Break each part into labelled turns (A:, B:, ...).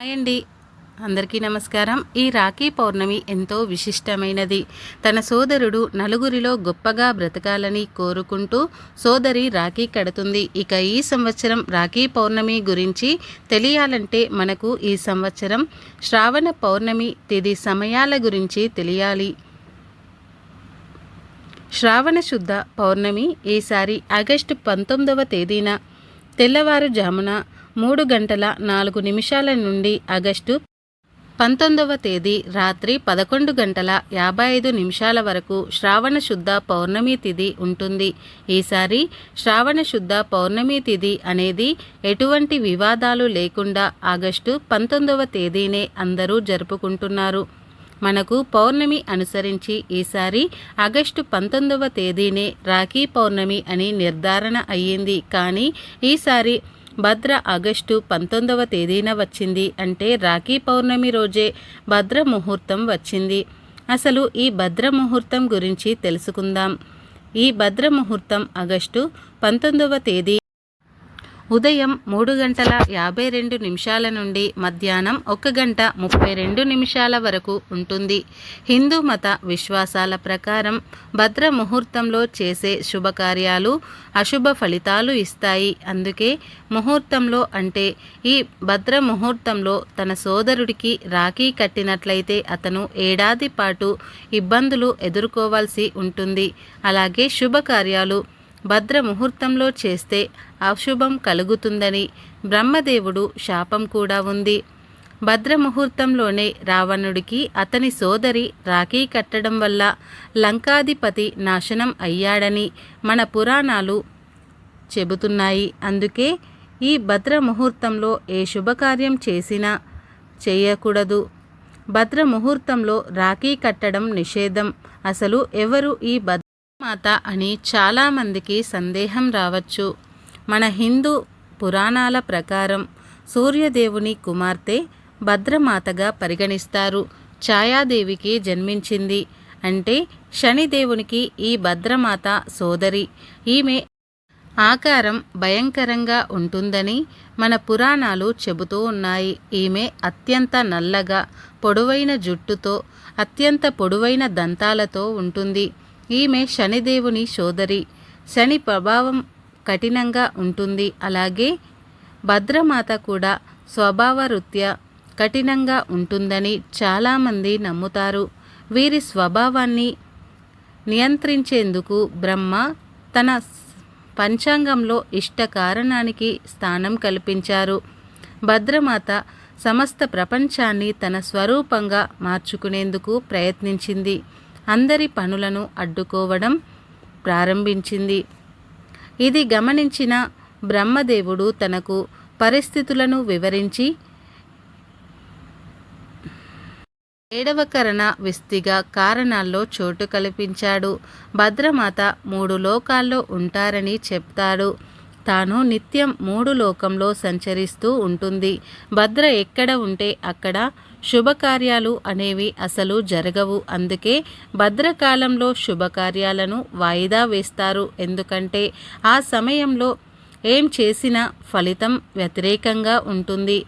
A: Hi అండి. అందరికీ నమస్కారం. ఈ రాఖీ పౌర్ణమి ఎంతో విశిష్టమైనది. తన సోదరుడు నలుగురిలో గొప్పగా బ్రతకాలని కోరుకుంటూ సోదరి రాఖీ కడుతుంది. ఇక ఈ సంవత్సరం రాఖీ పౌర్ణమి గురించి తెలియాలంటే మనకు ఈ సంవత్సరం శ్రావణ పౌర్ణమి తిది సమయాల గురించి తెలియాలి. శ్రావణ శుద్ధ పౌర్ణమి ఈసారి ఆగస్టు పంతొమ్మిదవ తేదీన తెల్లవారుజామున మూడు గంటల నాలుగు నిమిషాల నుండి ఆగస్టు పంతొమ్మిదవ తేదీ రాత్రి పదకొండు గంటల యాభై ఐదు నిమిషాల వరకు శ్రావణ శుద్ధ పౌర్ణమి తిథి ఉంటుంది. ఈసారి శ్రావణ శుద్ధ పౌర్ణమి తిథి అనేది ఎటువంటి వివాదాలు లేకుండా ఆగస్టు పంతొమ్మిదవ తేదీనే అందరూ జరుపుకుంటున్నారు. మనకు పౌర్ణమి అనుసరించి ఈసారి ఆగస్టు పంతొమ్మిదవ తేదీనే రాఖీ పౌర్ణమి అని నిర్ధారణ అయ్యింది. కానీ ఈసారి భద్ర ఆగస్టు పంతొమ్మిదవ తేదీన వచ్చింది అంటే రాఖీ పౌర్ణమి రోజే భద్ర ముహూర్తం వచ్చింది. అసలు ఈ భద్ర ముహూర్తం గురించి తెలుసుకుందాం. ఈ భద్ర ముహూర్తం ఆగస్టు పంతొమ్మిదవ తేదీ ఉదయం మూడు గంటల యాభై రెండు నిమిషాల నుండి మధ్యాహ్నం ఒక గంట ముప్పై రెండు నిమిషాల వరకు ఉంటుంది. హిందూ మత విశ్వాసాల ప్రకారం భద్ర ముహూర్తంలో చేసే శుభకార్యాలు అశుభ ఫలితాలు ఇస్తాయి. అందుకే ముహూర్తంలో అంటే ఈ భద్ర ముహూర్తంలో తన సోదరుడికి రాఖీ కట్టినట్లయితే అతను ఏడాది పాటు ఇబ్బందులు ఎదుర్కోవాల్సి ఉంటుంది. అలాగే శుభకార్యాలు భద్ర ముహూర్తంలో చేస్తే అశుభం కలుగుతుందని బ్రహ్మదేవుడు శాపం కూడా ఉంది. భద్ర ముహూర్తంలోనే రావణుడికి అతని సోదరి రాఖీ కట్టడం వల్ల లంకాధిపతి నాశనం అయ్యాడని మన పురాణాలు చెబుతున్నాయి. అందుకే ఈ భద్ర ముహూర్తంలో ఏ శుభకార్యం చేసినా చేయకూడదు. భద్ర ముహూర్తంలో రాఖీ కట్టడం నిషేధం. అసలు ఎవరు ఈ భద్ర మాత అని చాలామందికి సందేహం రావచ్చు. మన హిందూ పురాణాల ప్రకారం సూర్యదేవుని కుమార్తె భద్రమాతగా పరిగణిస్తారు. ఛాయాదేవికి జన్మించింది అంటే శనిదేవునికి ఈ భద్రమాత సోదరి. ఈమె ఆకారం భయంకరంగా ఉంటుందని మన పురాణాలు చెబుతూ ఉన్నాయి. ఈమె అత్యంత నల్లగా పొడవైన జుట్టుతో అత్యంత పొడవైన దంతాలతో ఉంటుంది. ఈమె శనిదేవుని సోదరి. శని ప్రభావం కఠినంగా ఉంటుంది. అలాగే భద్రమాత కూడా స్వభావరీత్యా కఠినంగా ఉంటుందని చాలామంది నమ్ముతారు. వీరి స్వభావాన్ని నియంత్రించేందుకు బ్రహ్మ తన పంచాంగంలో ఇష్ట కారణానికి స్థానం కల్పించారు. భద్రమాత సమస్త ప్రపంచాన్ని తన స్వరూపంగా మార్చుకునేందుకు ప్రయత్నించింది. అందరి పనులను అడ్డుకోవడం ప్రారంభించింది. ఇది గమనించిన బ్రహ్మదేవుడు తనకు పరిస్థితులను వివరించి ఏడవకరణ విస్తిగా కారణాల్లో చోటు కల్పించాడు. భద్రమాత మూడు లోకాల్లో ఉంటారని చెప్తాడు. తాను నిత్యం మూడు లోకంలో సంచరిస్తూ ఉంటుంది. భద్ర ఎక్కడ ఉంటే అక్కడ శుభకార్యాలు అనేవి అసలు జరగవు. అందుకే భద్రకాలంలో శుభకార్యాలను వాయిదా వేస్తారు. ఎందుకంటే ఆ సమయంలో ఏం చేసినా ఫలితం వ్యతిరేకంగా ఉంటుంది.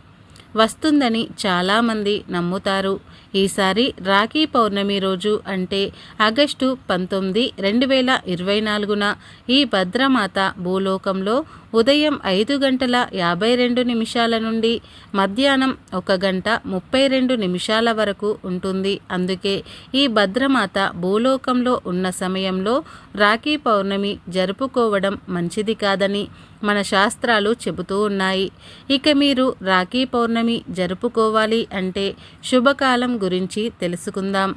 A: వస్తుందని చాలామంది నమ్ముతారు. ఈసారి రాఖీ పౌర్ణమి రోజు అంటే ఆగస్టు పంతొమ్మిది రెండు వేల ఇరవై నాలుగున ఈ భద్రమాత భూలోకంలో ఉదయం ఐదు గంటల యాభై రెండు నిమిషాల నుండి మధ్యాహ్నం ఒక గంట ముప్పై రెండు నిమిషాల వరకు ఉంటుంది. అందుకే ఈ భద్రమాత భూలోకంలో ఉన్న సమయంలో రాఖీ పౌర్ణమి జరుపుకోవడం మంచిది కాదని మన శాస్త్రాలు చెబుతూ ఉన్నాయి. ఇక మీరు రాఖీ పౌర్ణమి జరుపుకోవాలి అంటే శుభకాలం గురించి తెలుసుకుందాం.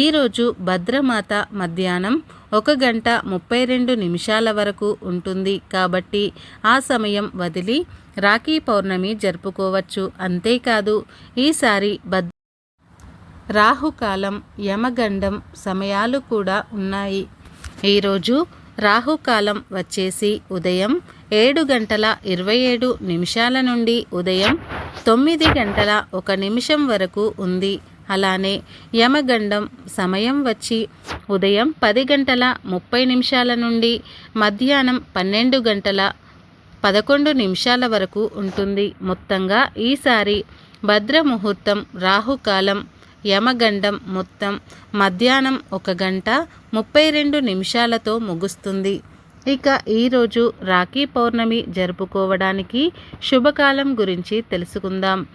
A: ఈరోజు భద్రమాత మధ్యాహ్నం ఒక గంట ముప్పై రెండు నిమిషాల వరకు ఉంటుంది. కాబట్టి ఆ సమయం వదిలి రాఖీ పౌర్ణమి జరుపుకోవచ్చు. అంతేకాదు ఈసారి భద్ర రాహుకాలం యమగండం సమయాలు కూడా ఉన్నాయి. ఈరోజు రాహుకాలం వచ్చేసి ఉదయం ఏడు గంటల ఇరవై ఏడు నిమిషాల నుండి ఉదయం తొమ్మిది గంటల ఒక నిమిషం వరకు ఉంది. అలానే యమగండం సమయం వచ్చి ఉదయం పది గంటల ముప్పై నిమిషాల నుండి మధ్యాహ్నం పన్నెండు గంటల పదకొండు నిమిషాల వరకు ఉంటుంది. మొత్తంగా ఈసారి భద్ర ముహూర్తం రాహుకాలం యమగండం మొత్తం మధ్యాహ్నం ఒక గంట ముప్పై రెండు నిమిషాలతో ముగుస్తుంది. ఇక ఈరోజు రాఖీ పౌర్ణమి జరుపుకోవడానికి శుభకాలం గురించి తెలుసుకుందాం.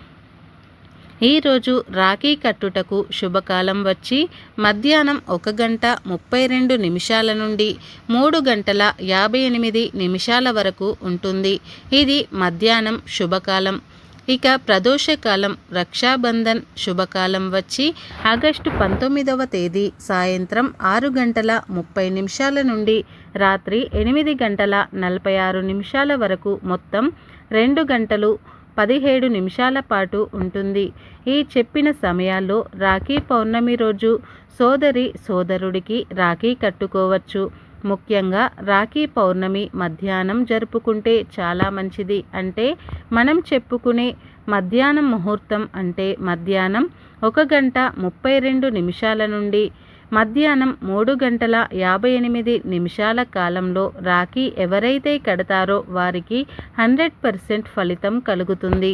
A: ఈరోజు రాఖీ కట్టుటకు శుభకాలం వచ్చి మధ్యాహ్నం ఒక గంట ముప్పై రెండు నిమిషాల నుండి మూడు గంటల యాభై ఎనిమిది నిమిషాల వరకు ఉంటుంది. ఇది మధ్యాహ్నం శుభకాలం. ఇక ప్రదోషకాలం రక్షాబంధన్ శుభకాలం వచ్చి ఆగస్టు పంతొమ్మిదవ తేదీ సాయంత్రం ఆరు గంటల ముప్పై నిమిషాల నుండి రాత్రి ఎనిమిది గంటల నలభై ఆరు నిమిషాల వరకు మొత్తం రెండు గంటలు పదిహేడు నిమిషాల పాటు ఉంటుంది. ఈ చెప్పిన సమయాల్లో రాఖీ పౌర్ణమి రోజు సోదరి సోదరుడికి రాఖీ కట్టుకోవచ్చు. ముఖ్యంగా రాఖీ పౌర్ణమి మధ్యాహ్నం జరుపుకుంటే చాలా మంచిది. అంటే మనం చెప్పుకునే మధ్యాహ్నం ముహూర్తం అంటే మధ్యాహ్నం ఒక గంట ముప్పై రెండు నిమిషాల నుండి మధ్యాహ్నం మూడు గంటల యాభై ఎనిమిది నిమిషాల కాలంలో రాఖీ ఎవరైతే కడతారో వారికి హండ్రెడ్ పర్సెంట్ ఫలితం కలుగుతుంది.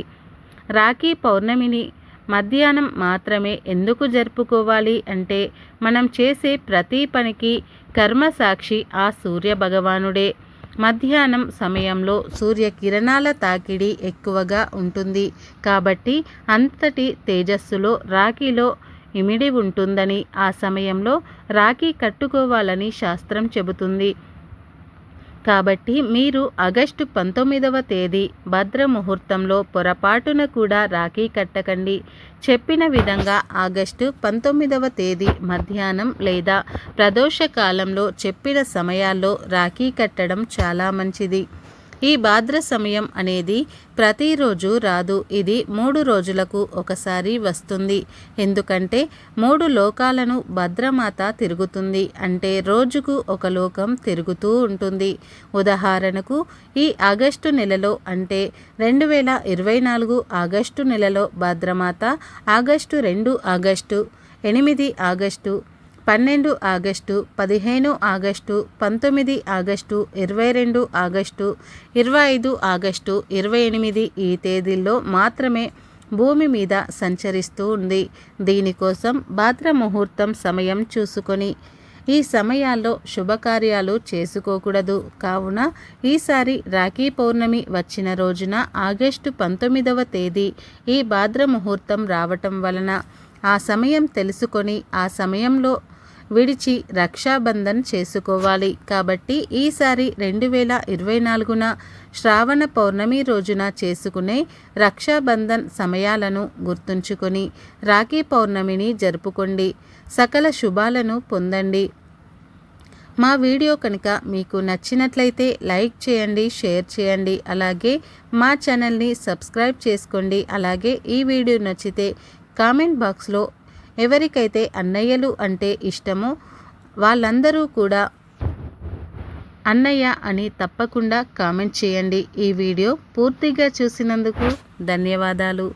A: రాఖీ పౌర్ణమిని మధ్యాహ్నం మాత్రమే ఎందుకు జరుపుకోవాలి అంటే మనం చేసే ప్రతి పనికి కర్మసాక్షి ఆ సూర్య భగవానుడే మధ్యాహ్నం సమయంలో సూర్యకిరణాల తాకిడి ఎక్కువగా ఉంటుంది. కాబట్టి అంతటి తేజస్సులో రాఖీలో ఇమిడి ఉంటుందని ఆ సమయంలో రాఖీ కట్టుకోవాలని శాస్త్రం చెబుతుంది. కాబట్టి మీరు ఆగస్టు పంతొమ్మిదవ తేదీ భద్ర ముహూర్తంలో పొరపాటున కూడా రాఖీ కట్టకండి. చెప్పిన విధంగా ఆగస్టు పంతొమ్మిదవ తేదీ మధ్యాహ్నం లేదా ప్రదోష కాలంలో చెప్పిన సమయాల్లో రాఖీ కట్టడం చాలా మంచిది. ఈ భాద్ర సమయం అనేది ప్రతిరోజు రాదు. ఇది మూడు రోజులకు ఒకసారి వస్తుంది. ఎందుకంటే మూడు లోకాలను భద్రమాత తిరుగుతుంది. అంటే రోజుకు ఒక లోకం తిరుగుతూ ఉంటుంది. ఉదాహరణకు ఈ ఆగస్టు నెలలో అంటే రెండు వేల ఇరవై నాలుగు ఆగస్టు నెలలో భద్రమాత ఆగస్టు రెండు ఆగస్టు ఎనిమిది ఆగస్టు పన్నెండు ఆగస్టు పదిహేను ఆగస్టు పంతొమ్మిది ఆగస్టు ఇరవై రెండు ఆగస్టు ఇరవై ఐదు ఆగస్టు ఇరవై ఎనిమిది ఈ తేదీల్లో మాత్రమే భూమి మీద సంచరిస్తూ ఉంది. దీనికోసం భాద్ర ముహూర్తం సమయం చూసుకొని ఈ సమయాల్లో శుభకార్యాలు చేసుకోకూడదు. కావున ఈసారి రాఖీ పౌర్ణమి వచ్చిన రోజున ఆగస్టు పంతొమ్మిదవ తేదీ ఈ భాద్ర ముహూర్తం రావటం వలన ఆ సమయం తెలుసుకొని ఆ సమయంలో విడిచి రక్షాబంధన్ చేసుకోవాలి. కాబట్టి ఈసారి రెండు వేల ఇరవై నాలుగున శ్రావణ పౌర్ణమి రోజున చేసుకునే రక్షాబంధన్ సమయాలను గుర్తుంచుకొని రాఖీ పౌర్ణమిని జరుపుకోండి. సకల శుభాలను పొందండి. మా వీడియో కనుక మీకు నచ్చినట్లయితే లైక్ చేయండి షేర్ చేయండి. అలాగే మా ఛానల్ని సబ్స్క్రైబ్ చేసుకోండి. అలాగే ఈ వీడియో నచ్చితే కామెంట్ బాక్స్లో ఎవరికైతే అన్నయ్యలు అంటే ఇష్టమో వాళ్ళందరూ కూడా అన్నయ్య అని తప్పకుండా కామెంట్ చేయండి. ఈ వీడియో పూర్తిగా చూసినందుకు ధన్యవాదాలు.